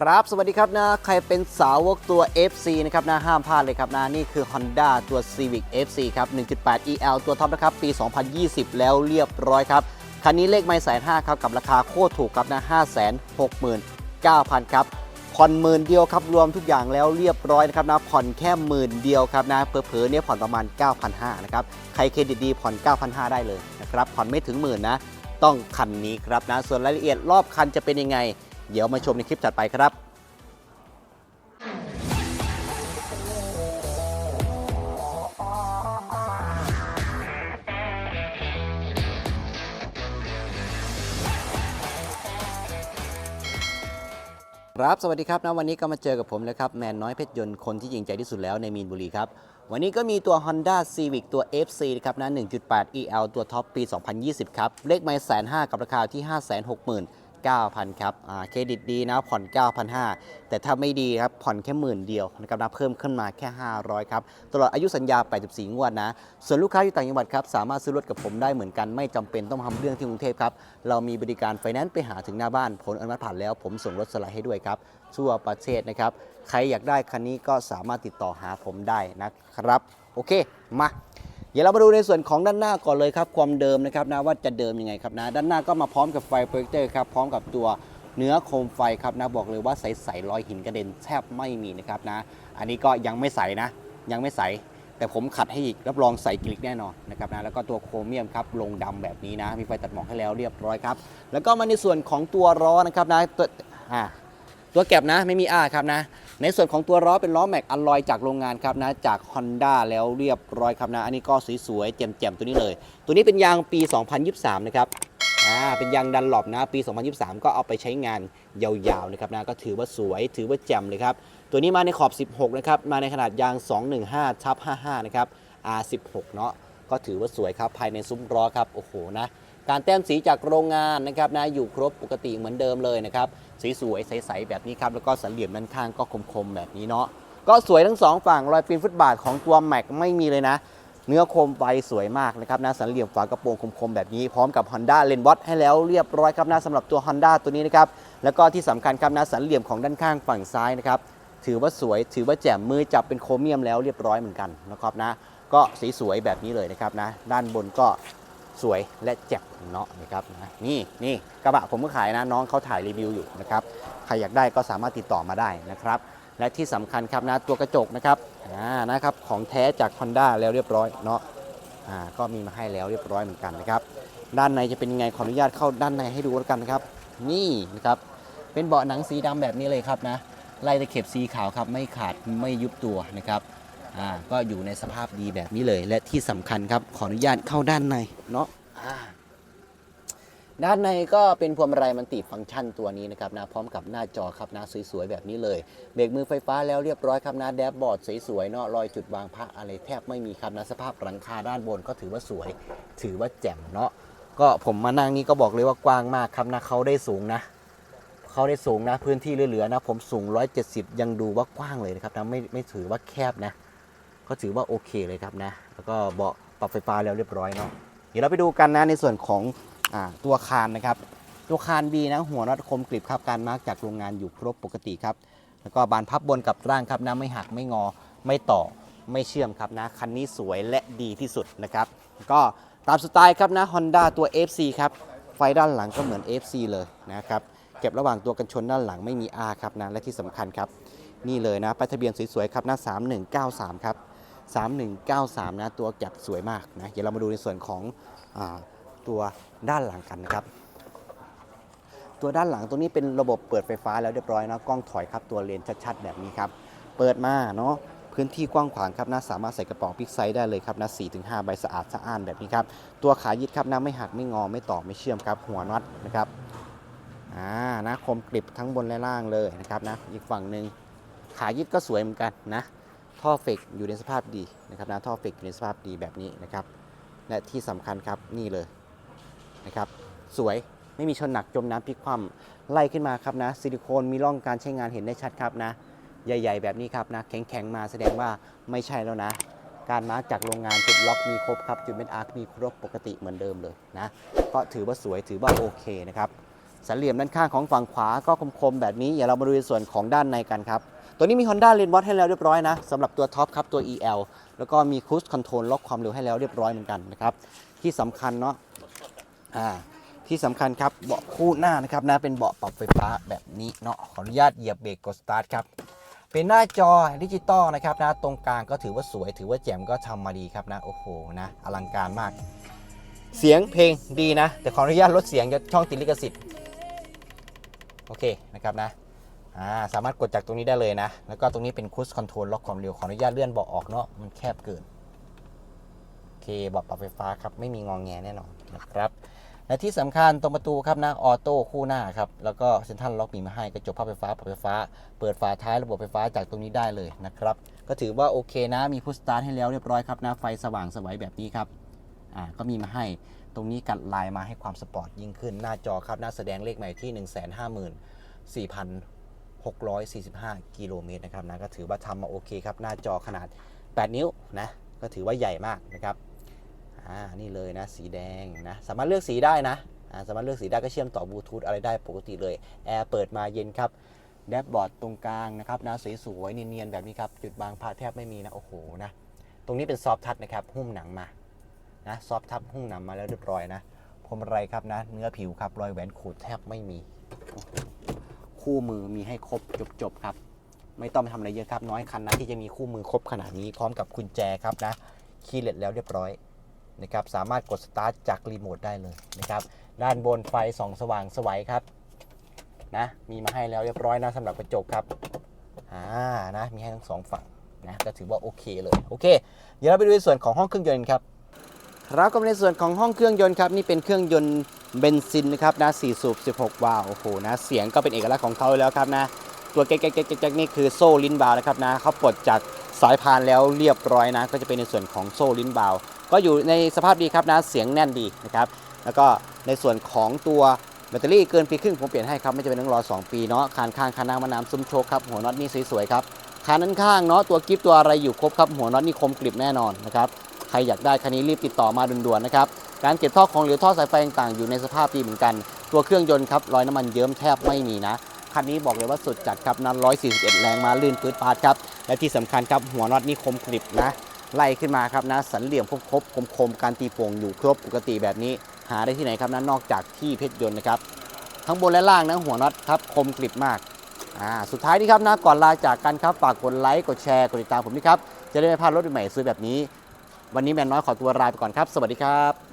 ครับ สวัสดีครับนะ ใครเป็นสาวกตัว FC นะครับนะ ห้ามพลาดเลยครับนะ นี่คือ Honda ตัว Civic FC ครับ 1.8 EL ตัวท็อปนะครับ ปี 2020 แล้วเรียบร้อยครับ คันนี้เลขไม่แสนห้าครับ กับราคาโคตรถูกครับนะ569,000 ครับ ผ่อนหมื่นเดียวครับ รวมทุกอย่างแล้วเรียบร้อยนะครับนะ ผ่อนแค่หมื่นเดียวครับนะ เผลอๆเนี่ยผ่อนประมาณ 9,500นะครับ ใครเครดิตดีผ่อน 9,500 ได้เลยนะครับ ผ่อนไม่ถึงหมื่นนะ ต้องคันนี้ครับนะ ส่วนรายละเอียดรอบคันจะเป็นยังไง เดี๋ยวมาชมในคลิปถัดไปครับครับสวัสดีครับนะวันนี้ก็มาเจอกับผมแล้วครับแมนน้อยเพชรยนต์คนที่ยิงใจที่สุดแล้วในมีนบุรีครับ วันนี้ก็มีตัว Honda Civic ตัว FC นะครับนะ1.8 EL ตัวท็อปปี 2020 ครับ เลขไม่แสนห้ากับราคาที่ 9,000ครับเครดิตดีนะผ่อน 9,500 แต่ถ้าไม่ดีครับผ่อนแค่หมื่นเดียวนะครับนะเพิ่มขึ้นมาแค่ 500ครับตลอดอายุสัญญา 84 งวดนะ ส่วนลูกค้าอยู่ต่างจังหวัดครับสามารถซื้อรถกับผมได้เหมือนกันไม่จำเป็นต้องทำเรื่องที่กรุงเทพครับเรามีบริการไฟแนนซ์ไปหาถึงหน้าบ้านผลอนุมัติผ่านแล้ว ผมส่งรถสไลด์ให้ด้วยครับทั่วประเทศนะครับใครอยากได้คันนี้ก็สามารถติดต่อหาผมได้นะครับ โอเคมา เดี๋ยวเรามาดูในส่วนของด้านหน้าก่อนเลยครับ ความเดิมนะครับนะว่าจะเดิมยังไงครับนะ ด้านหน้าก็มาพร้อมกับไฟโปรเจคเตอร์ครับ พร้อมกับตัวเนื้อโคมไฟครับนะบอกเลยว่าใสๆรอยหินกระเด็นแทบไม่มีนะครับนะ อันนี้ก็ยังไม่ใสนะ ยังไม่ใส แต่ผมขัดให้อีกรับรองใส่กลิกแน่นอนนะครับนะแล้วก็ตัวโครเมียมครับลงดำแบบนี้นะ มีไฟตัดหมอกให้แล้วเรียบร้อยครับ แล้วก็มาในส่วนของตัวล้อนะครับนะตัวอ่าตัวแก็บนะไม่มีอ้าครับนะ ในส่วนของตัวล้อเป็นล้อแม็กอลลอยจากโรงงานครับนะจาก Honda แล้วเรียบร้อยครับนะ อันนี้ก็สวยๆแจ่มๆตัวนี้เลย ตัวนี้เป็นยางปี 2023 นะครับอ่าเป็นยางดันหลบนะปี 2023 ก็เอาไปใช้งานยาวๆนะครับนะก็ถือว่าสวยถือว่าแจ่มเลยครับ ตัวนี้มาในขอบ 16 นะครับ มาในขนาดยาง 215ทับ55 นะครับ R16 เนาะก็ถือว่าสวยครับภายในซุ้มล้อครับโอ้โหนะ การแต้มสีจากโรงงานนะครับนะอยู่ครบปกติเหมือนเดิมเลยนะครับสีสวยใสๆแบบนี้ครับแล้วก็สันเหลี่ยมด้านข้างก็คมๆแบบนี้เนาะก็สวยทั้งสองฝั่งรอยปีนฟุตบาทของตัวแม็กไม่มีเลยนะ เนื้อโคมไฟสวยมากนะครับนะสันเหลี่ยมฝากระโปรงคมๆแบบนี้พร้อมกับ Honda l e n w a t ให้แล้วเรียบร้อยครับนะสำหรับตัว Honda ตัวนี้นะครับแล้วก็ที่สำคัญครับนะสันเหลี่ยมของด้านข้างฝั่งซ้ายนะครับถือว่าสวยถือว่าแจ่มมือจับเป็นโครเมียมแล้วเรียบร้อยเหมือนกันนะครับนะก็สีสวยแบบนี้เลยนะครับนะด้านบนก็ สวยและแจ่มเนาะนะครับนะนี่นี่กระบะผมก็ขายนะน้องเขาถ่ายรีวิวอยู่นะครับใครอยากได้ก็สามารถติดต่อมาได้นะครับ และที่สำคัญครับนะตัวกระจกนะครับอ่านะครับของแท้จาก Honda แล้วเรียบร้อยเนาะอ่าก็มีมาให้แล้วเรียบร้อยเหมือนกันนะครับด้านในจะเป็นยังไงขออนุญาตเข้าด้านในให้ดูแล้วกันนะครับ นี่นะครับเป็นเบาะหนังสีดำแบบนี้เลยครับนะลายตะเข็บสีขาวครับไม่ขาดไม่ยุบตัวนะครับ อ่าก็อยู่ในสภาพดีแบบนี้เลย และที่สำคัญครับขออนุญาตเข้าด้านในเนาะอ่าด้านในก็เป็นพวงมาลัยมันติฟังก์ชันตัวนี้นะครับนะพร้อมกับหน้าจอครับนะสวยๆแบบนี้เลยเบรกมือไฟฟ้าแล้วเรียบร้อยครับนะแดชบอร์ดสวยๆเนาะรอยจุดวางพระอะไรแทบไม่มีครับนะสภาพหลังคาด้านบนก็ถือว่าสวย ถือว่าแจ่มเนาะก็ผมมานั่งนี่ก็บอกเลยว่ากว้างมากครับนะเขาได้สูงนะเขาได้สูงนะพื้นที่เหลือๆนะ ผมสูง 170 ยังดูว่ากว้างเลยนะครับนะไม่ไม่ถือว่าแคบนะ ก็ถือว่าโอเคเลยครับนะ แล้วก็เบาะปรับไฟฟ้าแล้วเรียบร้อยเนาะเดี๋ยวเราไปดูกันนะในส่วนของอตัวคานนะครับ ตัวคานดีนะหัวน็อตคมกริบครับการมาร์กจากโรงงานอยู่ครบปกติครับ แล้วก็บานพับบนกับร่างครับนะไม่หักไม่งอไม่ต่อไม่เชื่อมครับนะคันนี้สวยและดีที่สุดนะครับ ก็ตามสไตล์ครับนะ Honda ตัว FC ครับไฟด้านหลังก็เหมือน FC เลยนะครับเก็บระหว่างตัวกันชนด้านหลังไม่มี R ครับนะและที่สำคัญครับ นี่เลยนะป้ายทะเบียนสวยๆครับหนะ3193 ครับ 3193 นะ ตัวแก็บสวยมากนะ เดี๋ยวเรามาดูในส่วนของอตัวด้านหลังกันนะครับ ตัวด้านหลังตัวนี้เป็นระบบเปิดไฟฟ้าแล้วเรียบร้อยนะ กล้องถอยครับ ตัวเลนชัดๆ แบบนี้ครับ เปิดมาเนาะพื้นที่กว้างขวางครับนะสามารถใส่กระเป๋าพิกไซส์ได้เลยครับนะ4-5ใบสะอาดสะอ้านแบบนี้ครับ ตัวขายึดครับนะไม่หักไม่งอไม่ต่อไม่เชื่อมครับ หัวน็อตนะครับอ่านะคมกริบทั้งบนและล่างเลยนะครับนะอีกฝั่งหนึ่งขายึดก็สวยเหมือนกันนะ ท่อเฟกอยู่ในสภาพดีนะครับนะท่อเฟกอยู่ในสภาพดีแบบนี้นะครับ และที่สำคัญครับนี่เลยนะครับ สวยไม่มีชนหนักจมน้ำพลิกคว่ำไล่ขึ้นมาครับนะซิลิโคนมีร่องการใช้งานเห็นได้ชัดครับนะ ใหญ่ ๆ แบบนี้ครับนะแข็งๆมาแสดงว่าไม่ใช่แล้วนะ การมาร์กจากโรงงานจุดล็อกมีครบครับจุดเม็ดอาร์คมีครบปกติเหมือนเดิมเลยนะก็ถือว่าสวยถือว่าโอเคนะครับสันเหลี่ยมด้านข้างของฝั่งขวาก็คมๆแบบนี้เดี๋ยวเรามาดูในส่วนของด้านในกันครับ ตัวนี้มี Honda l a n e w a t ให้แล้วเรียบร้อยนะสำหรับตัวท็อปครับตัว EL แล้วก็มี Cruise Control ล็อกความเร็วให้แล้วเรียบร้อยเหมือนกันนะครับที่สำคัญเนาะอ่าที่สำคัญครับเบาะคู่หน้านะครับนะเป็นเบาะปรับไฟฟ้าแบบนี้เนาะขออนุญาตเหยียบเบรกกดสตาร์ทครับเป็นหน้าจอดิจิตอลนะครับนะตรงกลางก็ถือว่าสวย ถือว่าแจ่มก็ทำมาดีครับนะโอ้โหนะอลังการมาก เสียงเพลงดีนะ แต่ขออนุญาตลดเสียงจะช่องติดลิขสิทธิ์โอเคนะครับนะ อ่าสามารถกดจากตรงนี้ได้เลยนะ แล้วก็ตรงนี้เป็นคูสคอนโทรลล็อกความเร็วขออนุญาตเลื่อนเบาะออกเนาะมันแคบเกินโอเคเบาะปรับไฟฟ้าครับไม่มีงองแงแน่นอนนะครับและที่สำคัญตรงประตูครับนะออโต้คู่หน้าครับแล้วก็เซ็นทรัลล็อกมีมาให้กระจกภาพไฟฟ้าปรับไฟฟ้า เปิดฝาท้ายระบบไฟฟ้าจากตรงนี้ได้เลยนะครับก็ถือว่าโอเคนะมีพุชสตาร์ทให้แล้วเรียบร้อยครับนะไฟสว่างสวยแบบนี้ครับอ่าก็มีมาให้ตรงนี้กัดลายมาให้ความสปอร์ตยิ่งขึ้นหน้าจอครับหน้าแสดงเลขใหม่ที่ 645 กิโลเมตรนะครับนะก็ถือว่าทำมาโอเคครับ หน้าจอขนาด 8 นิ้วนะก็ถือว่าใหญ่มากนะครับอ่านี่เลยนะสีแดงนะสามารถเลือกสีได้นะอ่าสามารถเลือกสีได้ก็เชื่อมต่อบลูทูธอะไรได้ปกติเลยแอร์เปิดมาเย็นครับแดชบอร์ดตรงกลางนะครับนะสวยๆเนียนๆแบบนี้ครับจุดบางพาแทบไม่มีนะโอ้โหนะตรงนี้เป็นซอฟทัชนะครับหุ้มหนังมานะซอฟทัชหุ้มหนังมาแล้วเรียบร้อยนะพวงมาลัยครับนะ เนื้อผิวครับรอยแหวนขูดแทบไม่มีโอ้โห คู่มือมีให้ครบจบๆครับ ไม่ต้องไปทำอะไรเยอะครับ น้อยคันนะที่จะมีคู่มือครบขนาดนี้พร้อมกับกุญแจครับนะคีย์เลสแล้วเรียบร้อยนะครับสามารถกดสตาร์ทจากรีโมทได้เลยนะครับด้านบนไฟส่องสว่างสวัยครับนะมีมาให้แล้วเรียบร้อยนะสำหรับกระจกครับอ่านะมีให้ทั้งสองฝั่งนะก็ถือว่าโอเคเลยโอเค เดี๋ยวเราไปดูในส่วนของห้องเครื่องยนต์ครับ ครับก็ในส่วนของห้องเครื่องยนต์ครับนี่เป็นเครื่องยนต์เบนซินนะครับนะ4สูบ 16 วาล์วโอ้โหนะเสียงก็เป็นเอกลักษณ์ของเขาอยู่แล้วครับนะตัวแก๊กแก๊กแก๊กแก๊กนี่คือโซ่ลิ้นบาวนะครับนะเขาปลดจากสายพานแล้วเรียบร้อยนะ ก็จะเป็นในส่วนของโซ่ลิ้นบาว ก็อยู่ในสภาพดีครับนะเสียงแน่นดีนะครับแล้วก็ในส่วนของตัวแบตเตอรี่เกินปีครึ่งผมเปลี่ยนให้ครับไม่จะเป็นต้องรอ 2 ปีเนาะคานข้างคานหน้ามะนาวซุ้มโชคครับหัวน็อตนี่สวยๆครับคานด้านข้างเนาะตัวกิฟตัวอะไรอยู่ครบครับหัวน็อตนี่คมกริบแน่นอนนะครับ ใครอยากได้คันนี้รีบติดต่อมาด่วนๆนะครับ การเก็บท่อของเหลวท่อสายไฟต่างๆอยู่ในสภาพดีเหมือนกัน ตัวเครื่องยนต์ครับรอยน้ำมันเยิ้มแทบไม่มีนะคันนี้บอกเลยว่าสุดจัดครับนั้น141 แรงมาลื่นปื๊ดปาดครับ และที่สำคัญครับหัวน็อตนี่คมกริบนะ ไล่ขึ้นมาครับนะ สันเหลี่ยมครบครบคมคมๆการตีโป่งอยู่ครบปกติแบบนี้ หาได้ที่ไหนครับนะนนอกจากที่เพชรยนต์นะครับ ทั้งบนและล่างนะหัวน็อตครับคมกริบมากอ่าสุดท้ายนี้ครับนะก่อนลาจากกันครับฝากกดไลค์กดแชร์กดติดตามผมนี่ครับจะได้ไม่พลาดรถใหม่ซื้อแบบนี้ วันนี้แมนน้อยขอตัวลาไปก่อนครับ สวัสดีครับ